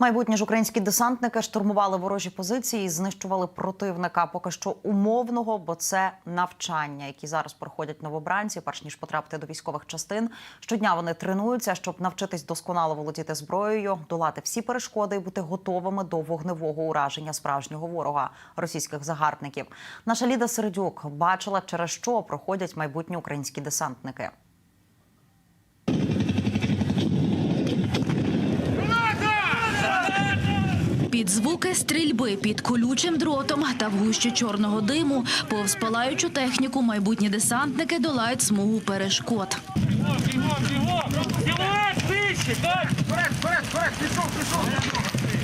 Майбутні ж українські десантники штурмували ворожі позиції, і знищували противника. Поки що умовного, бо це навчання, які зараз проходять новобранці, перш ніж потрапити до військових частин. Щодня вони тренуються, щоб навчитись досконало володіти зброєю, долати всі перешкоди і бути готовими до вогневого ураження справжнього ворога російських загарбників. Наша Ліда Середюк бачила, через що проходять майбутні українські десантники. Під звуки стрільби під колючим дротом та в гущі чорного диму повз палаючу техніку майбутні десантники долають смугу перешкод. Вперед, вперед, вперед! Пішов, пішов!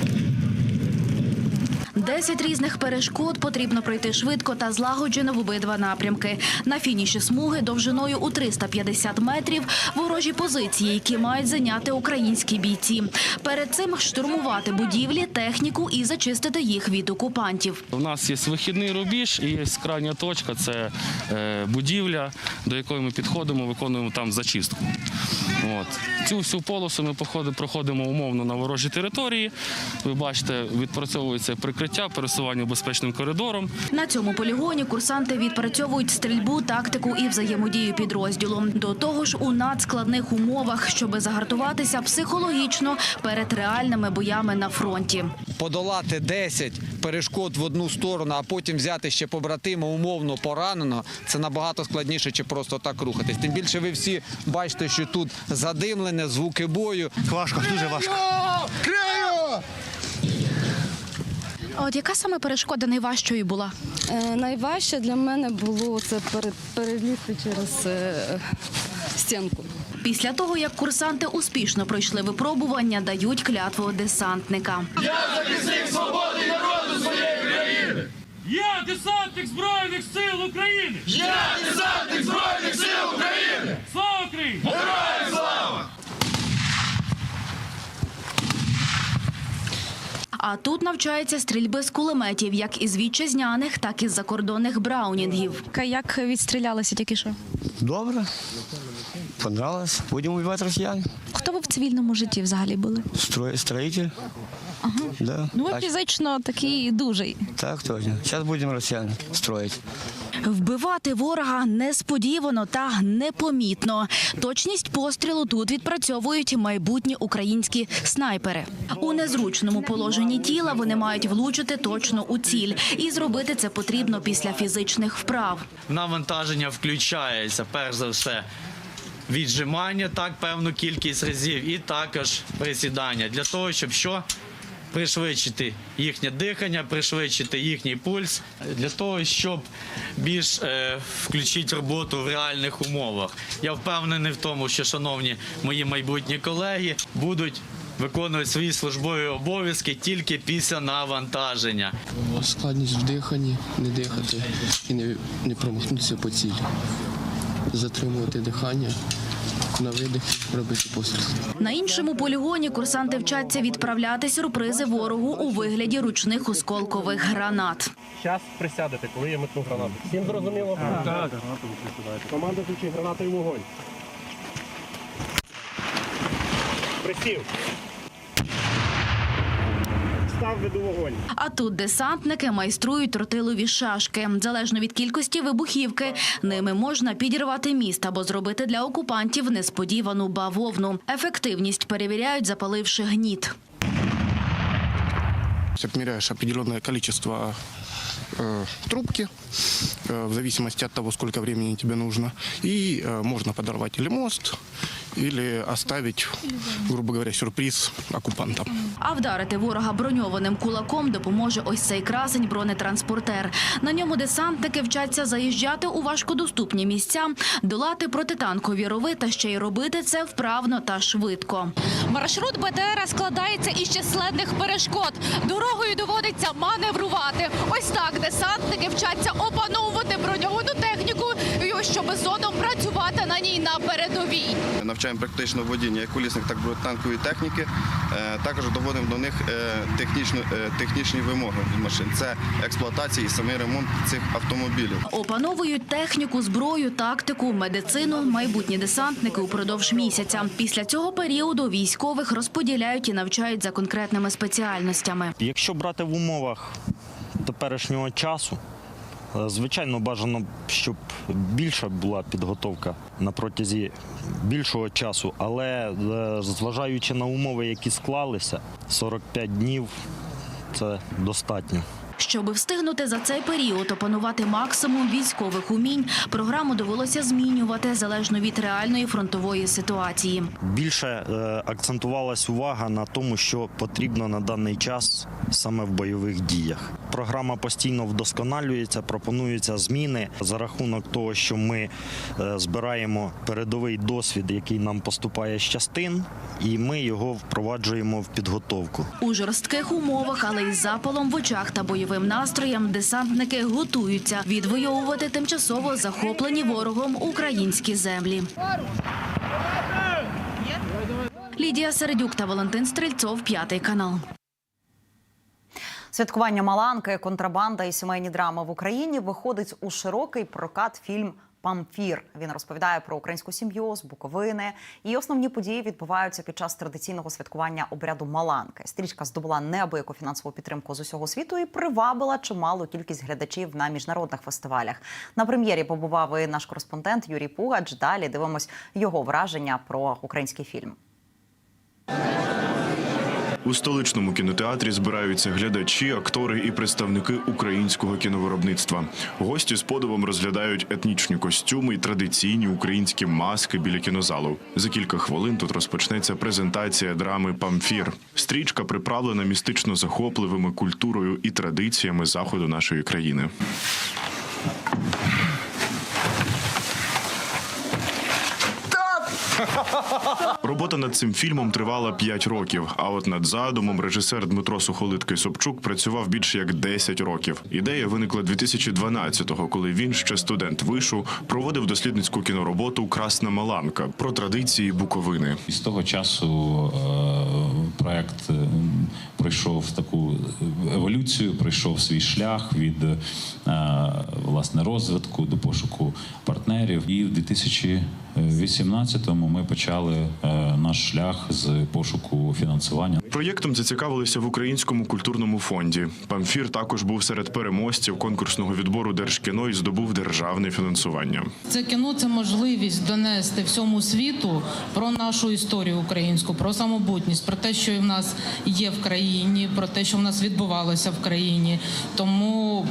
Десять різних перешкод потрібно пройти швидко та злагоджено в обидва напрямки. На фініші смуги довжиною у 350 метрів ворожі позиції, які мають зайняти українські бійці. Перед цим штурмувати будівлі, техніку і зачистити їх від окупантів. У нас є вихідний рубіж і є крайня точка це е, будівля, до якої ми підходимо, виконуємо там зачистку. От. Цю всю полосу ми проходимо умовно на ворожій території. Ви бачите, відпрацьовується прикриття, пересування безпечним коридором. На цьому полігоні курсанти відпрацьовують стрільбу, тактику і взаємодію підрозділу. До того ж, у надскладних умовах, щоб загартуватися психологічно перед реальними боями на фронті. подолати 10 перешкод в одну сторону, а потім взяти ще побратима умовно пораненого, це набагато складніше, чи просто так рухатись. Тим більше ви всі бачите, що тут задимлене, звуки бою. Важко, дуже важко. А от яка саме перешкода найважчою була? Е, найважче для мене було це пере- перелізти через е, стінку. Після того, як курсанти успішно пройшли випробування, дають клятву десантника. Я десантник Збройних сил України! Я десантник Збройних сил України! А тут навчаються стрільби з кулеметів, як із вітчизняних, так і з закордонних браунінгів. Як відстрілялися тільки що? Добре. Понравилось. Будемо убивати росіян. Хто ви в цивільному житті взагалі були? Строй, строитель. Да. Ну ви А- фізично такий дужий. так точно. Зараз будемо росіян строїти. Вбивати ворога несподівано та непомітно. Точність пострілу тут відпрацьовують майбутні українські снайпери. У незручному положенні тіла вони мають влучити точно у ціль, і зробити це потрібно після фізичних вправ. навантаження включається перш за все. Віджимання так певну кількість разів, і також присідання для того, щоб що пришвидшити їхнє дихання, пришвидшити їхній пульс, для того, щоб більш е, включити роботу в реальних умовах. Я впевнений в тому, що шановні мої майбутні колеги будуть виконувати свої службові обов'язки тільки після навантаження. Складність в диханні, не дихати і не, не промахнутися по цілі. Затримувати дихання, на видих робити постріл. На іншому полігоні курсанти вчаться відправляти сюрпризи ворогу у вигляді ручних осколкових гранат. Зараз присядете, коли я метну гранату. Всім зрозуміло? Так, гранату присідаєте. Команда ключі, гранатою вогонь. Присів Став веду вогонь. А тут десантники майструють тротилові шашки. Залежно від кількості вибухівки, ними можна підірвати міст або зробити для окупантів несподівану бавовну. Ефективність перевіряють, запаливши гніт. Отмеряешь определенное количество э, трубки, э, в зависимости от того, сколько времени тебе нужно. И э, можно подорвать или мост, или оставить, грубо говоря, сюрприз оккупантам. А вдарити ворога броньованим кулаком допоможе ось цей красень бронетранспортер. На ньому десантники вчаться заїжджати у важкодоступні місця, долати протитанкові рови та ще й робити це вправно та швидко. Маршрут БТР складається із численних перешкод. Дорогою доводиться маневрувати. Ось так десантники вчаться опановувати броньовану техніку, щоб зоном працювати на ній наперед. передовій. Навчаємо практично водіння як колісних, так і танкової техніки. Е, Також доводимо до них е, технічну, е, технічні вимоги від машин. Це експлуатація і самий ремонт цих автомобілів. Опановують техніку, зброю, тактику, медицину, майбутні десантники упродовж місяця. Після цього періоду військових розподіляють і навчають за конкретними спеціальностями. Якщо брати в умовах теперішнього часу, звичайно, бажано, щоб більша була підготовка на протязі більшого часу, але е, зважаючи на умови, які склалися, 45 днів це достатньо. Щоби встигнути за цей період опанувати максимум військових умінь, програму довелося змінювати залежно від реальної фронтової ситуації. Більше е, акцентувалась увага на тому, що потрібно на даний час саме в бойових діях. Програма постійно вдосконалюється, пропонуються зміни за рахунок того, що ми е, збираємо передовий досвід, який нам поступає з частин, і ми його впроваджуємо в підготовку. У жорстких умовах, але із запалом в очах та бойовим настроєм десантники готуються відвоювати тимчасово захоплені ворогом українські землі. Лідія Середюк та Валентин Стрельцов, п'ятий канал. Святкування Маланки, контрабанда і сімейні драми в Україні виходить у широкий прокат фільм. Памфір він розповідає про українську сім'ю з Буковини. Її основні події відбуваються під час традиційного святкування обряду Маланки. Стрічка здобула неабияку фінансову підтримку з усього світу і привабила чималу кількість глядачів на міжнародних фестивалях. На прем'єрі побував і наш кореспондент Юрій Пугач. Далі дивимось його враження про український фільм. У столичному кінотеатрі збираються глядачі, актори і представники українського кіновиробництва. Гості з подивом розглядають етнічні костюми і традиційні українські маски біля кінозалу. За кілька хвилин тут розпочнеться презентація драми Памфір. Стрічка приправлена містично захопливими культурою і традиціями заходу нашої країни. Робота над цим фільмом тривала 5 років. А от над задумом режисер Дмитро Сухолиткий Собчук працював більше як 10 років. Ідея виникла 2012-го, коли він ще студент вишу проводив дослідницьку кінороботу Красна Маланка про традиції Буковини. І з того часу е, проект е, пройшов таку еволюцію, пройшов свій шлях від е, власне розвитку до пошуку партнерів. І в 2018-му ми почали е, наш шлях з пошуку фінансування. Проєктом зацікавилися в українському культурному фонді. Памфір також був серед переможців конкурсного відбору Держкіно і здобув державне фінансування. Це кіно це можливість донести всьому світу про нашу історію українську, про самобутність, про те, що в нас є в країні, про те, що в нас відбувалося в країні. Тому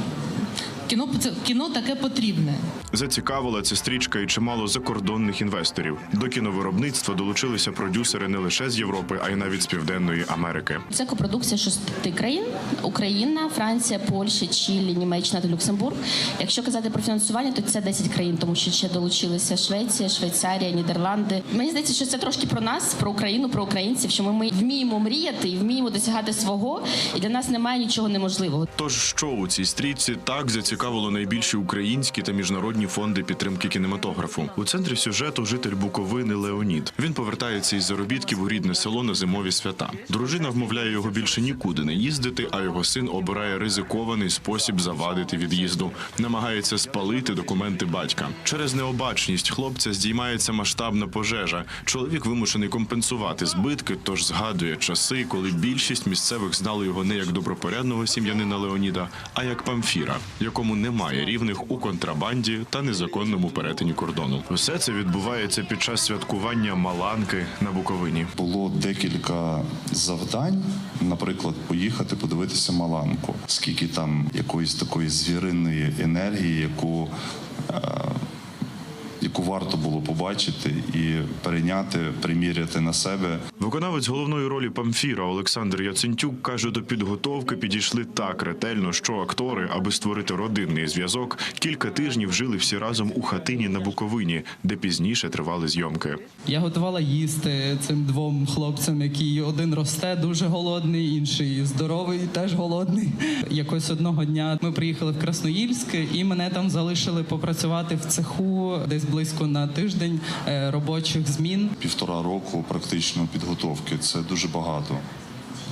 кіно це кіно таке потрібне. Зацікавила ця стрічка і чимало закордонних інвесторів. До кіновиробництва долучилися продюсери не лише з Європи, а й навіть з Південної Америки. Це копродукція шести країн: Україна, Франція, Польща, Чилі, Німеччина та Люксембург. Якщо казати про фінансування, то це 10 країн, тому що ще долучилися Швеція, Швейцарія, Нідерланди. Мені здається, що це трошки про нас, про Україну, про українців. Що ми, ми вміємо мріяти і вміємо досягати свого, і для нас немає нічого неможливого. Тож що у цій стрічці так зацікавило найбільші українські та міжнародні фонди підтримки кінематографу. У центрі сюжету житель Буковини Леонід. Він повертається із заробітків у рідне село на зимові свята. Дружина вмовляє його більше нікуди не їздити, а його син обирає ризикований спосіб завадити від'їзду. Намагається спалити документи батька. Через необачність хлопця здіймається масштабна пожежа. Чоловік вимушений компенсувати збитки, тож згадує часи, коли більшість місцевих знали його не як добропорядного сім'янина Леоніда, а як памфіра, якому немає рівних у контрабанді та незаконному перетині кордону. Все це відбувається під час святкування Маланки на Буковині. Було декілька завдань, наприклад, поїхати подивитися Маланку, скільки там якоїсь такої звіриної енергії, яку. е, Яку варто було побачити і перейняти, приміряти на себе. Виконавець головної ролі Памфіра Олександр Яцентюк каже, до підготовки підійшли так ретельно, що актори, аби створити родинний зв'язок, кілька тижнів жили всі разом у хатині на Буковині, де пізніше тривали зйомки. Я готувала їсти цим двом хлопцям, які один росте дуже голодний, інший здоровий, теж голодний. Якось одного дня ми приїхали в Красноїльськ, і мене там залишили попрацювати в цеху десь близько на тиждень е, робочих змін. Півтора року практично підготовки це дуже багато.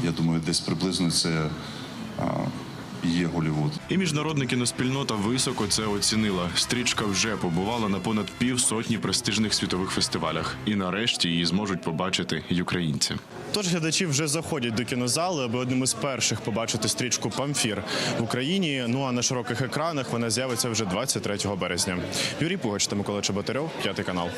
Я думаю, десь приблизно це є Голівуд. І міжнародна кіноспільнота високо це оцінила. Стрічка вже побувала на понад півсотні престижних світових фестивалях, і нарешті її зможуть побачити й українці. Тож глядачі вже заходять до кінозали, аби одним із перших побачити стрічку Памфір в Україні. Ну а на широких екранах вона з'явиться вже 23 березня. Юрій Пугач та Микола Чеботарьов, п'ятий канал.